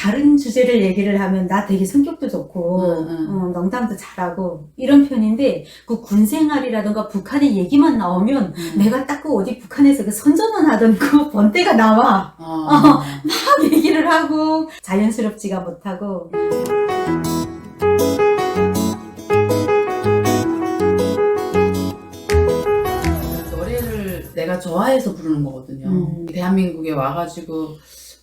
다른 주제를 얘기를 하면 나 되게 성격도 좋고 응, 응. 어, 농담도 잘하고 이런 편인데 그 군 생활이라든가 북한의 얘기만 나오면 음. 내가 딱 그 어디 북한에서 그 선전원 하던 그 번때가 나와 어. 막 얘기를 하고 자연스럽지가 못하고 노래를 내가 좋아해서 부르는 거거든요. 음. 대한민국에 와가지고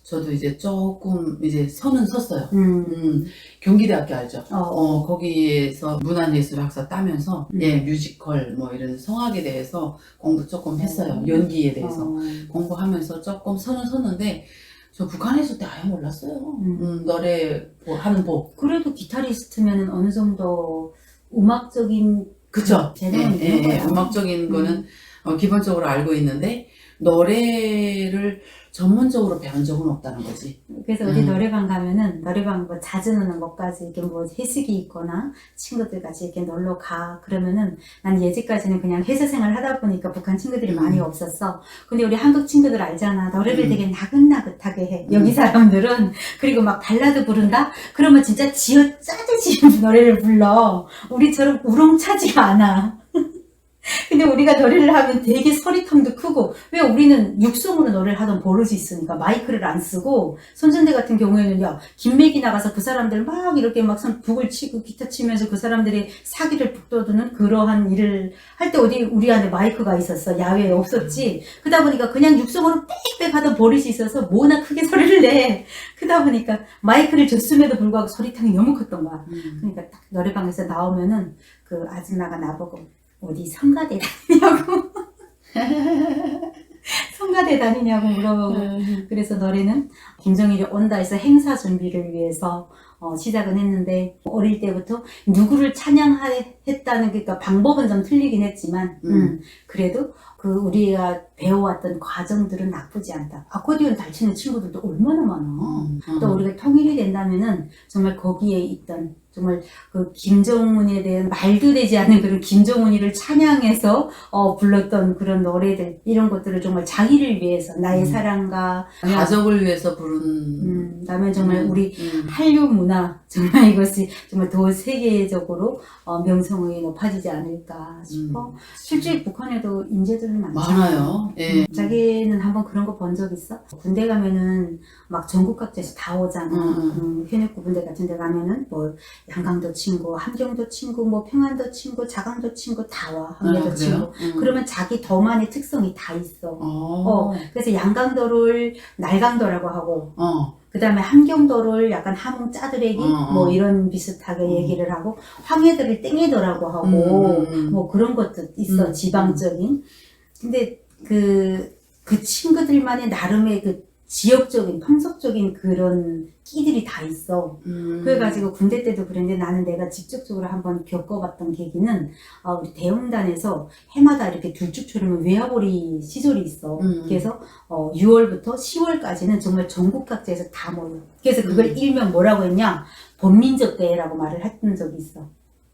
저도 이제 조금 이제 선은 섰어요. 음, 음, 경기대학교 알죠? 어, 어, 거기에서 문화예술 학사 따면서, 음. 예, 뮤지컬, 뭐 이런 성악에 대해서 공부 조금 했어요. 어. 연기에 대해서. 어, 공부하면서 조금 선은 섰는데, 저 북한에 있을 때 아예 몰랐어요. 음. 음, 노래 뭐 하는 법. 그래도 기타리스트면 어느 정도 음악적인 그쵸? 예, 예, 예. 거야. 음악적인 거는 어, 기본적으로 알고 있는데, 노래를 전문적으로 배운 적은 없다는 거지. 그래서 어디 음. 노래방 가면은 노래방 뭐 자주 노는 것까지 이렇게 뭐 회식이 있거나 친구들 같이 이렇게 놀러 가 그러면은 난 예전까지는 그냥 회사 생활 하다 보니까 북한 친구들이 음. 많이 없었어. 근데 우리 한국 친구들 알잖아. 노래를 음. 되게 나긋나긋하게 해. 음. 여기 사람들은 그리고 막 발라드 부른다. 그러면 진짜 지어 짜지지 노래를 불러. 우리처럼 우렁차지가 않아. 근데 우리가 노래를 하면 되게 소리통도 크고 왜 우리는 육성으로 노래를 하던 버릇이 있으니까 마이크를 안 쓰고 손전대 같은 경우에는 야 김맥이 나가서 그 사람들 막 이렇게 막 손- 북을 치고 기타 치면서 그 사람들이 사기를 북돋우는 그러한 일을 할 때 어디 우리 안에 마이크가 있었어. 야외에 없었지. 그러다 보니까 그냥 육성으로 빽빽 하던 버릇이 있어서 뭐나 크게 소리를 내. 그러다 보니까 마이크를 줬음에도 불구하고 소리통이 너무 컸던 거야. 음. 그러니까 딱 노래방에서 나오면은 그 아줌마가 나보고 어디 성가대 다니냐고 성가대 다니냐고 물어보고 음. 그래서 노래는 김정일이 온다 해서 행사 준비를 위해서 어, 시작은 했는데 어릴 때부터 누구를 찬양했다는 그러니까 방법은 좀 틀리긴 했지만 음. 음, 그래도 그 우리가 배워왔던 과정들은 나쁘지 않다. 아코디언 잘 치는 친구들도 얼마나 많아. 음. 또 우리가 통일이 된다면은 정말 거기에 있던 정말 그 김정은에 대한 말도 되지 않는 그런 김정은이를 찬양해서 어, 불렀던 그런 노래들 이런 것들을 정말 자기를 위해서 나의 음. 사랑과 가족을 위해서 부른. 음, 그다음에 정말 음, 우리 음. 한류 문화 정말 이것이 정말 더 세계적으로 어, 명성이 높아지지 않을까 싶어. 음. 실제 북한에도 인재들은 많잖아. 많아요. 예. 음, 자기는 한번 그런 거 본 적 있어? 군대 가면은 막 전국 각지에서 다 오잖아. 음, 음, 현역부 군대 같은 데 가면은 뭐 양강도 친구, 함경도 친구, 뭐 평안도 친구, 자강도 친구 다 와. 항해도 아, 친구. 음. 그러면 자기 더만의 특성이 다 있어. 어. 어, 그래서 양강도를 날강도라고 하고, 어. 그 다음에 함경도를 약간 함흥 짜드레기, 어, 어. 뭐 이런 비슷하게 음. 얘기를 하고, 황해도를 땡해도라고 하고, 음, 음, 음. 뭐 그런 것도 있어, 음, 지방적인. 근데 그, 그 친구들만의 나름의 그 지역적인, 평속적인 그런 끼들이 다 있어. 음. 그래가지고 군대 때도 그랬는데 나는 내가 직접적으로 한번 겪어봤던 계기는, 아, 우리 대원단에서 해마다 이렇게 둘쭉처럼 외화벌이 시절이 있어. 음. 그래서 어, 6월부터 10월까지는 정말 전국 각지에서 다 모여. 그래서 그걸 음. 일명 뭐라고 했냐? 범민족 대회라고 말을 했던 적이 있어.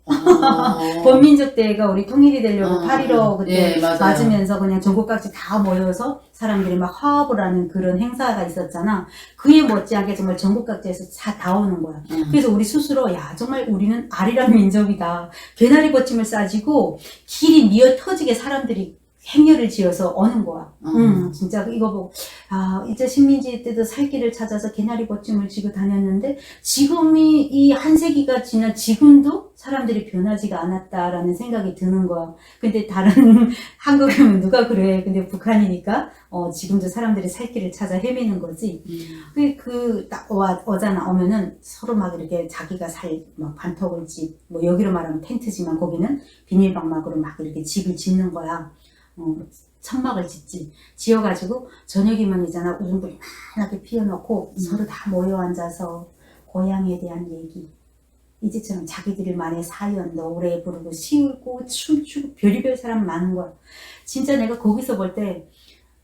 어. 범민족 대회가 우리 통일이 되려고 어, 8.15 그때 예, 맞아요. 맞으면서 그냥 전국 각지 다 모여서 사람들이 막 화합을 하는 그런 행사가 있었잖아. 그에 못지않게 정말 전국 각지에서 다, 다 오는 거야. 음. 그래서 우리 스스로 야 정말 우리는 아리랑 민족이다. 개나리 버침을 싸지고 길이 미어 터지게 사람들이 행렬을 지어서 오는 거야. 음. 음, 진짜 이거 보고 아 이제 식민지 때도 살 길을 찾아서 개나리 버침을 지고 다녔는데 지금이 이 한 세기가 지난 지금도 사람들이 변하지가 않았다라는 생각이 드는 거야. 근데 다른 한국이면 누가 그래? 근데 북한이니까 어 지금도 사람들이 살 길을 찾아 헤매는 거지. 음. 그, 그, 딱, 와, 오잖아. 오면은 서로 막 이렇게 자기가 살, 막 반턱을 집, 뭐 여기로 말하면 텐트지만 거기는 비닐방막으로 막 이렇게 집을 짓는 거야. 어, 천막을 짓지. 지어가지고 저녁이면 있잖아. 우중불이 환하게 피워놓고 음. 서로 다 모여 앉아서 고향에 대한 얘기. 이제처럼 자기들만의 사연, 노래 부르고 시울고 춤추고 별의별 사람 많은 거야. 진짜 내가 거기서 볼 때,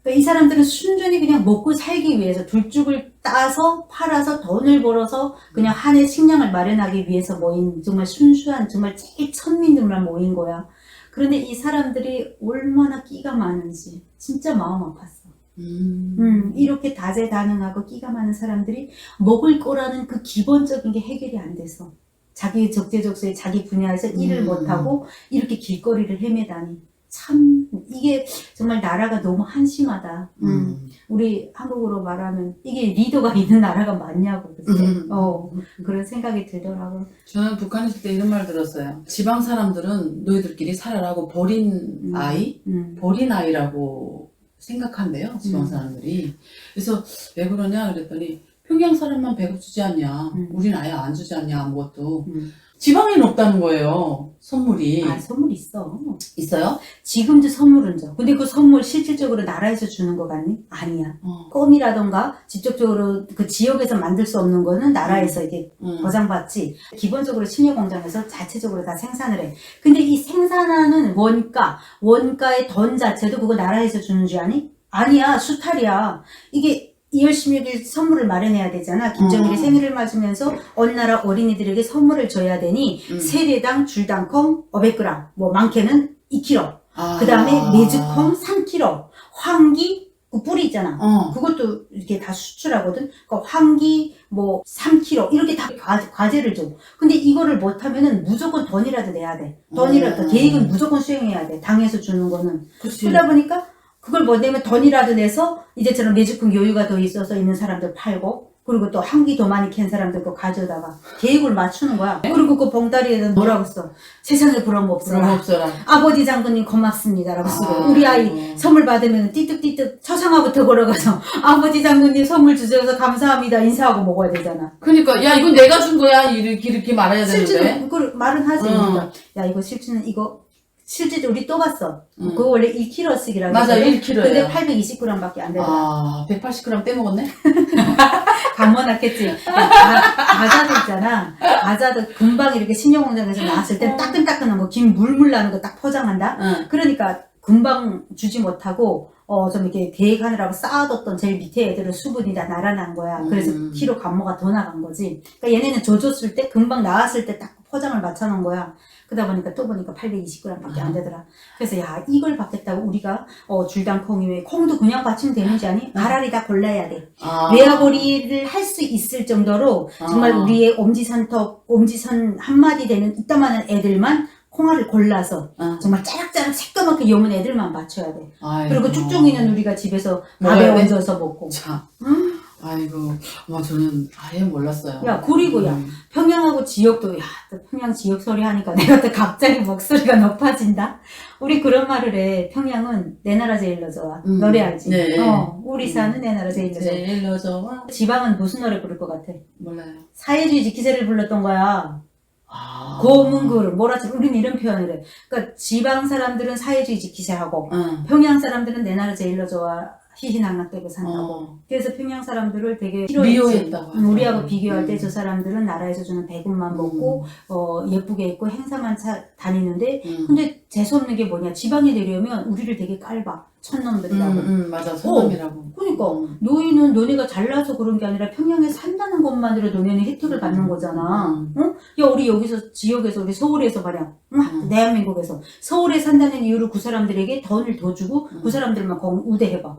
그러니까 이 사람들은 순전히 그냥 먹고 살기 위해서 둘죽을 따서 팔아서 돈을 벌어서 그냥 한 해 식량을 마련하기 위해서 모인 정말 순수한 정말 제일 천민들만 모인 거야. 그런데 이 사람들이 얼마나 끼가 많은지 진짜 마음 아팠어. 음. 음, 이렇게 다재다능하고 끼가 많은 사람들이 먹을 거라는 그 기본적인 게 해결이 안 돼서 자기 적재적소에 자기 분야에서 일을 음. 못하고 이렇게 길거리를 헤매다니 참 이게 정말 나라가 너무 한심하다. 음. 음. 우리 한국으로 말하면 이게 리더가 있는 나라가 맞냐고 그때 음. 어, 그런 생각이 들더라고. 저는 북한에 있을 때 이런 말 들었어요. 지방 사람들은 너희들끼리 살아라고 버린 음. 아이, 음. 버린 아이라고 생각한대요. 지방 음. 사람들이. 그래서 왜 그러냐 그랬더니 평양 사람만 배급 주지 않냐. 음. 우린 아예 안 주지 않냐 아무것도. 음. 지방에는 없다는 거예요. 선물이. 아 선물 있어. 있어요? 지금도 선물은 줘. 근데 그 선물 실질적으로 나라에서 주는 거 같니? 아니야. 어. 껌이라던가 직접적으로 그 지역에서 만들 수 없는 거는 나라에서 이게 음. 보장받지 기본적으로 신유 공장에서 자체적으로 다 생산을 해. 근데 이 생산하는 원가, 원가의 던 자체도 그거 나라에서 주는 줄 아니? 아니야, 수탈이야. 이게 2월 16일 선물을 마련해야 되잖아. 김정일이 음. 생일을 맞으면서 어느 나라 어린이들에게 선물을 줘야 되니 음. 세대당 줄당콩 500g, 뭐 많게는 2kg. 아. 그 다음에 메주콩 3kg, 황기 그 뿌리 있잖아. 어. 그것도 이렇게 다 수출하거든. 그러니까 황기 뭐 3kg 이렇게 다 과, 제 를 줘. 근데 이거를 못하면은 무조건 돈이라도 내야 돼. 돈이라도 음. 계획은 무조건 수행해야 돼. 당에서 주는 거는. 그치. 그러다 보니까 그걸 못 내면 돈이라도 내서 이제처럼 메주콩 여유가 더 있어서 있는 사람들 팔고. 그리고 또 한기 더 많이 캔 사람들 거 가져다가 계획을 맞추는 거야. 그리고 그 봉다리에는 뭐라고 써? 세상에 부러움 없어라. 그럼 없어라. 아버지 장군님 고맙습니다라고 쓰고 아. 우리 아이 선물 받으면 띠뜩띠뜩 처상화부터 걸어가서 아버지 장군님 선물 주셔서 감사합니다 인사하고 먹어야 되잖아. 그러니까 야 이건 내가 준 거야 이렇게 이렇게 말해야 되는데. 실제로 그 말은 하지 어. 우리가 야 이거 실제는 이거 실제 우리 또 봤어. 응. 그거 원래 1kg씩이라고 맞아 했거든. 1kg예요. 근데 820g밖에 안 되더라. 아 180g 떼먹었네. 감원했겠지. 과자도 있잖아. 과자도 금방 이렇게 신용공장에서 나왔을 때 따끈따끈한 거, 김 물물 나는 거 딱 포장한다. 응. 그러니까 금방 주지 못하고 어 좀 이렇게 계획하느라고 쌓아뒀던 제일 밑에 애들은 수분이 다 날아난 거야. 그래서 음. 키로 감모가 더 나간 거지. 그러니까 얘네는 줘줬을 때 금방 나왔을 때 딱 포장을 맞춰놓은 거야. 그러다 보니까 또 보니까 820g밖에 안 되더라. 그래서 야 이걸 받겠다고 우리가 어 줄당콩이 콩도 그냥 받치면 되는지 아니? 가라리 다 골라야 돼. 아. 외화벌이를 할 수 있을 정도로 정말 아. 우리의 엄지선턱, 엄지선 한마디 되는 이따만한 애들만 콩알을 골라서 어. 정말 짜락짜락 새까맣게 여문 애들만 맞춰야 돼. 아이고. 그리고 쭉종이는 우리가 집에서 밥에 먹어야 돼? 얹어서 먹고. 자. 음. 아이고. 와 저는 아예 몰랐어요. 야, 그리고 야. 음. 평양하고 지역도, 야, 또 평양 지역 소리 하니까 내가 또 갑자기 목소리가 높아진다? 우리 그런 말을 해. 평양은 내 나라 제일로 좋아. 음. 노래 알지? 네. 어, 우리 사는 내 나라 제일로 좋아. 제일로 좋아. 지방은 무슨 노래 부를 것 같아? 몰라요. 사회주의 지키세를 불렀던 거야. 아. 고문그를 뭐라 지 우리는 이런 표현을 해. 그러니까 지방 사람들은 사회주의 지키세하고 응. 평양 사람들은 내 나라 제일로 좋아 희희낙낙 대고 산다고. 어. 그래서 평양 사람들을 되게 미워했다고 음, 우리하고. 비교할 때 음. 저 사람들은 나라에서 주는 배급만 먹고 어, 예쁘게 입고 행사만 차, 다니는데 음. 근데 재수없는 게 뭐냐 지방에 내려오면 우리를 되게 깔봐 촌놈들이라고. 음, 음, 맞아. 소남이라고. 그러니까 음. 너희는 너네가 잘나서 그런 게 아니라 평양에 산다는 것만으로 너네는 혜택을 받는 거잖아. 음. 어? 야, 우리 여기서, 지역에서, 우리 서울에서 말이야. 응? 음. 대한민국에서. 서울에 산다는 이유로 그 사람들에게 돈을 더 주고, 음. 그 사람들만 거기 우대해봐.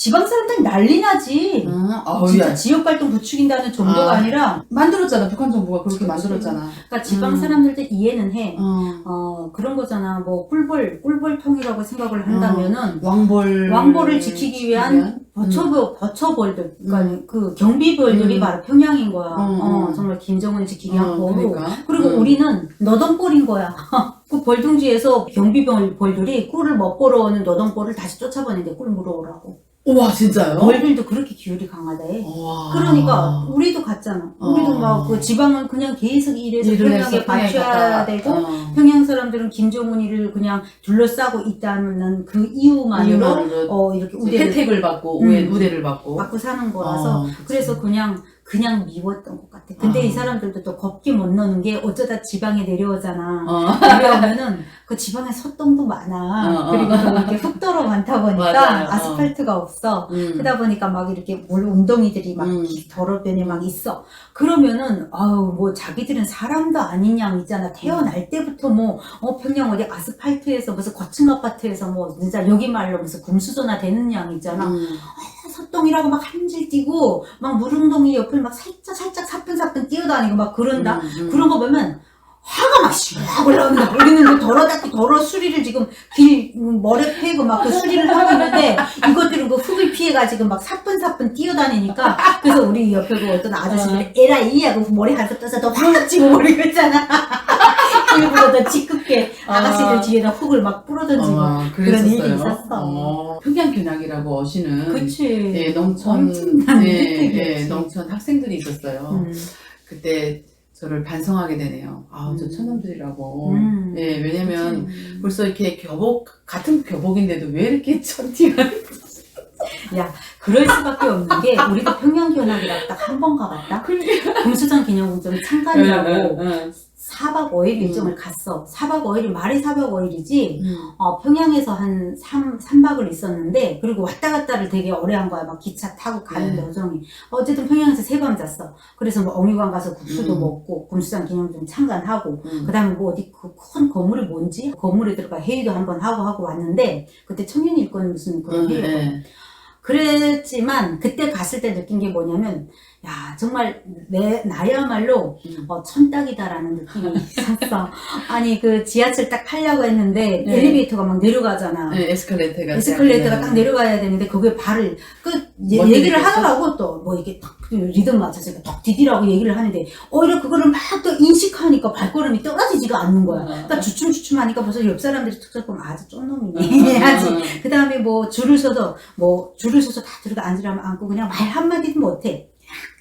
지방 사람들은 난리 나지. 음. 아우, 진짜 야. 지역 갈등 부추긴다는 정도가 아. 아. 니라 만들었잖아. 북한 정부가 그렇게 그치. 만들었잖아. 그러니까 지방 음. 사람들도 이해는 해. 어. 어, 그런 거잖아. 뭐, 꿀벌, 꿀벌통이라고 생각을 한다면은, 왕벌. 왕벌을 지키기 위한 버처벌, 버처벌들, 그러니까 그 경비벌들이 음. 바로 평양인 거야. 음. 어, 정말 김정은 지키기 위한 어, 거로. 그러니까. 그리고 음. 우리는 너덩벌인 거야. 그 벌둥지에서 경비벌들이 꿀을 못 벌어오는 너덩벌을 다시 쫓아보는데 꿀 물어오라고. 우와, 진짜요? 벌들도 그렇게 기율이 강하대. 우와. 그러니까 우리도 갔잖아. 우리도 어. 막 그 지방은 그냥 계속 일해서 일을 평양에 해서 평양에 받쳐야 갔다가. 되고 어. 평양 사람들은 김정은이를 그냥 둘러싸고 있다는 그 이유만으로 이유만으로 어 이렇게 우대를 혜택을 받고 음. 우대, 우대를 받고 받고 사는 거라서 어, 그치. 그래서 그냥 그냥 미웠던 것 같아. 근데 아. 이 사람들도 또 겁기 못 넣는 게 어쩌다 지방에 내려오잖아. 어. 내려오면은 그 지방에 소똥도 많아. 어, 어. 그리고 또 이렇게 흙도로 많다 보니까 맞아요. 어. 아스팔트가 없어. 음. 그러다 보니까 막 이렇게 물 웅덩이들이 막 음. 더러변에 막 있어. 그러면은 아우 뭐 자기들은 사람도 아닌 양 있잖아. 태어날 때부터 뭐 어, 평양 어디 아스팔트에서 무슨 거층 아파트에서 뭐 진짜 여기 말로 무슨 금수저나 되는 양 있잖아. 음. 소똥이라고 막 한질 뛰고 막 물웅덩이 옆을 막 살짝 살짝 사뿐사뿐 뛰어다니고 막 그런다. 음, 음. 그런 거 보면 화가 막샥 올라온다. 우리는 그 더러닫기 더러 수리를 지금 길 음, 머리 패고 막 그 수리를 하고 있는데 이것들은 그 흙을 피해가지고 막 사뿐사뿐 뛰어다니니까 그래서 우리 옆에 그 어떤 아저씨들이 에라 이 하고 머리 한껏 떠서 너확 집어버리고 있잖아. 일부러 더 짓궂게 아가씨들 아. 뒤에다 흙을 막 뿌려던지고. 어, 그런 일이 그랬었어요. 있었어. 어, 평양균학이라고 어시는 그치. 예, 농촌 엄청난 예, 혜택이었지. 예, 농촌 학생들이 있었어요. 음. 그때 저를 반성하게 되네요. 아, 저 음. 천원들이라고. 음. 예, 왜냐면 그치. 벌써 이렇게 교복 같은 교복인데도 왜 이렇게 천티가 그럴 수밖에 없는 게 우리도 평양견학이라 딱 한 번 가봤다. 금수전 기념공점 참관이라고 응, 4박 5일 일정을 갔어. 4박 5일이 말이 4박 5일이지. 응. 어, 평양에서 한 3, 삼박을 있었는데 그리고 왔다 갔다를 되게 오래 한 거야. 막 기차 타고 가는 네. 여정이. 어쨌든 평양에서 세 밤 잤어. 그래서 뭐 어미관 가서 국수도 음. 먹고 금수전 기념공점 참관하고 응. 그 다음에 뭐 어디 그 큰 건물이 뭔지 건물에 들어가 회의도 한 번 하고 하고 왔는데 그때 청년 일권 무슨 그런 응, 회의 예. 그랬지만 그때 갔을 때 느낀 게 뭐냐면 야 정말 내 나야말로 음. 어, 천딱이다라는 느낌이 있었어. 아니 그 지하철 딱 타려고 했는데 네. 엘리베이터가 막 내려가잖아. 예, 에스컬레이터가 에스컬레이터가 시작되는. 딱 내려가야 되는데 거기에 발을 그 얘- 먼저 얘기를? 하더라고 또 뭐 이게 딱 리듬 맞춰서 이렇게 딱 디디라고 얘기를 하는데 오히려 그거를 막 또 인식하니까 발걸음이 떨어지지가 않는 거야. 어. 그러니까 주춤주춤하니까 벌써 옆 사람들이 툭 보면 아주 쫀놈이네. 응, 응. 그 다음에 뭐 줄을 서도 뭐 줄을 서서 다 들어가 앉으라면 앉고 그냥 말 한마디도 못해.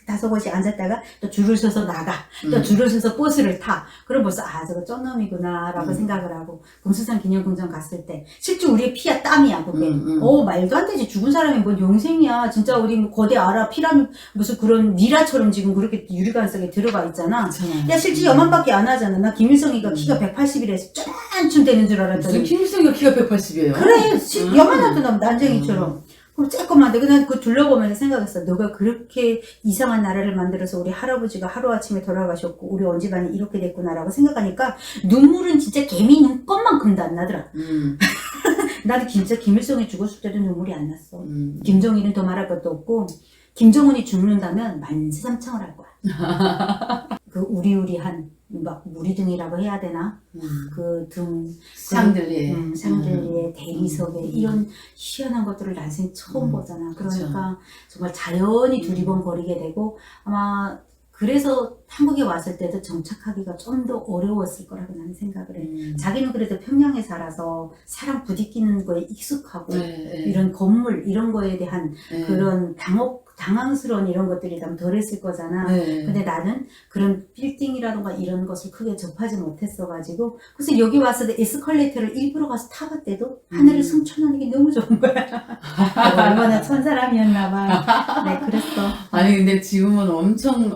다섯 곳이 앉았다가 또 줄을 서서 나가. 또 음. 줄을 서서 버스를 타. 그럼 벌써 아 저거 쩐놈이구나 라고 음. 생각을 하고 금수산 기념공장 갔을 때 실제 우리의 피야 땀이야 그게. 음, 음. 어 말도 안 되지 죽은 사람이 뭔 영생이야. 진짜 우리 뭐 거대 아라 피라미 무슨 그런 니라처럼 지금 그렇게 유리관 속에 들어가 있잖아. 야 실제 요만밖에 안 하잖아. 나 김일성이가 음. 키가 180이라서 쭝쭝 되는 줄 무슨 알았더니 김일성이가 키가 180이에요? 그래, 시- 음. 요만하던 난쟁이처럼. 쬐꼬만데, 그냥 그 둘러보면서 생각했어. 너가 그렇게 이상한 나라를 만들어서 우리 할아버지가 하루아침에 돌아가셨고, 우리 언지간이 이렇게 됐구나라고 생각하니까, 눈물은 진짜 개미 눈껍만큼도 안 나더라. 음, 나도 진짜 김일성이 죽었을 때도 눈물이 안 났어. 음. 김정일은 더 말할 것도 없고, 김정은이 죽는다면 만세삼창을 할 거야. 그 우리우리한, 막 무리등이라고 해야 되나? 음. 그 등, 샹들리에. 음, 샹들리에 대리석에 음. 이런 희한한 것들을 난생 처음 음, 보잖아. 그쵸. 그러니까 정말 자연히 두리번거리게 되고 아마 그래서 한국에 왔을 때도 정착하기가 좀 더 어려웠을 거라고 나는 생각을 해. 음. 자기는 그래도 평양에 살아서 사람 부딪히는 거에 익숙하고 네, 네. 이런 건물 이런 거에 대한 네. 그런 당혹 당황스러운 이런 것들이 좀 덜했을 거잖아. 네. 근데 나는 그런 빌딩이라던가 이런 것을 크게 접하지 못했어가지고 그래서 여기 와서도 에스컬레이터를 일부러 가서 타봤대도 하늘을 음. 승천하는 게 너무 좋은 거야. 내가 얼마나 천사람이었나 봐. 네, 그랬어. 아니 근데 지금은 엄청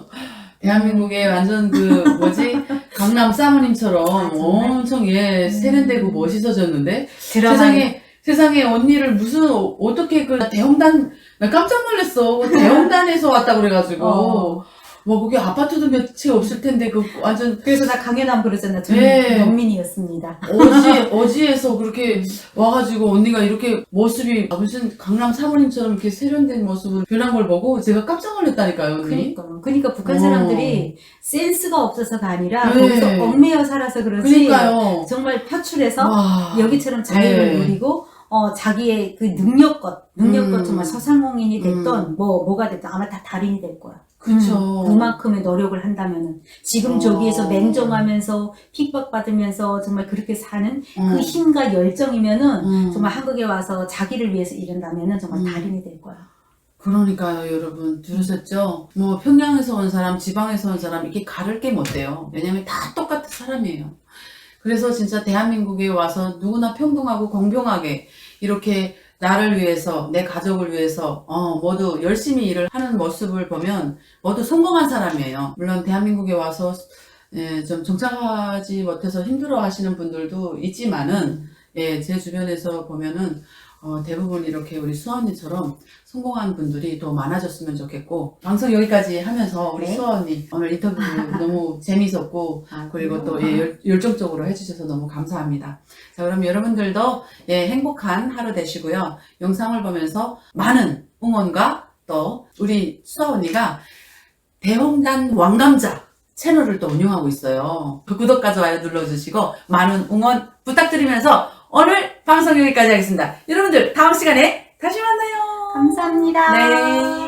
대한민국의 완전 그 뭐지 강남 사모님처럼 아? 엄청 예 세련되고 음. 멋있어졌는데 드라마에 세상에 세상에 언니를 무슨 어- 어떻게 그 대형단 나 깜짝 놀랐어 그 대형단에서 왔다 그래가지고 어. 뭐 거기 아파트도 몇 채 없을 텐데 그 완전 그래서 나 강연함 그러잖아. 저는 네. 영민이었습니다. 어지 어지에서 그렇게 와가지고 언니가 이렇게 모습이 무슨 강남 사모님처럼 이렇게 세련된 모습으로 변한 걸 보고 제가 깜짝 놀랐다니까요 언니. 그러니까 그러니까 북한 사람들이 센스가 없어서가 아니라 네. 거기서 얽매여 살아서 그렇지. 그러니까요. 정말 표출해서 와. 여기처럼 자유를 네. 누리고 어 자기의 그 능력껏 능력껏 음. 정말 서상공인이 됐던 뭐 뭐가 됐든 아마 다 달인이 될 거야. 그쵸. 음, 그만큼의 노력을 한다면은 지금 어. 저기에서 맹정하면서 핍박받으면서 정말 그렇게 사는 음. 그 힘과 열정이면은 음. 정말 한국에 와서 자기를 위해서 일한다면은 정말 음. 달인이 될 거야. 그러니까요, 여러분. 들으셨죠? 뭐, 평양에서 온 사람, 지방에서 온 사람, 이게 가를 게 못 돼요. 왜냐면 다 똑같은 사람이에요. 그래서 진짜 대한민국에 와서 누구나 평등하고 공평하게 이렇게 나를 위해서, 내 가족을 위해서, 어, 모두 열심히 일을 하는 모습을 보면 모두 성공한 사람이에요. 물론 대한민국에 와서 예, 좀 정착하지 못해서 힘들어 하시는 분들도 있지만은, 예, 제 주변에서 보면은, 어, 대부분 이렇게 우리 수언니처럼 성공한 분들이 더 많아졌으면 좋겠고, 방송 여기까지 하면서 우리 네. 수언니 오늘 인터뷰 너무 재미있었고, 아, 그리고 또 예, 열- 열정적으로 해주셔서 너무 감사합니다. 자, 그럼 여러분들도 예, 행복한 하루 되시고요. 영상을 보면서 많은 응원과 또 우리 수아 언니가 대홍단 왕감자 채널을 또 운영하고 있어요. 그 구독과 좋아요 눌러주시고 많은 응원 부탁드리면서 오늘 방송 여기까지 하겠습니다. 여러분들 다음 시간에 다시 만나요. 감사합니다. 네.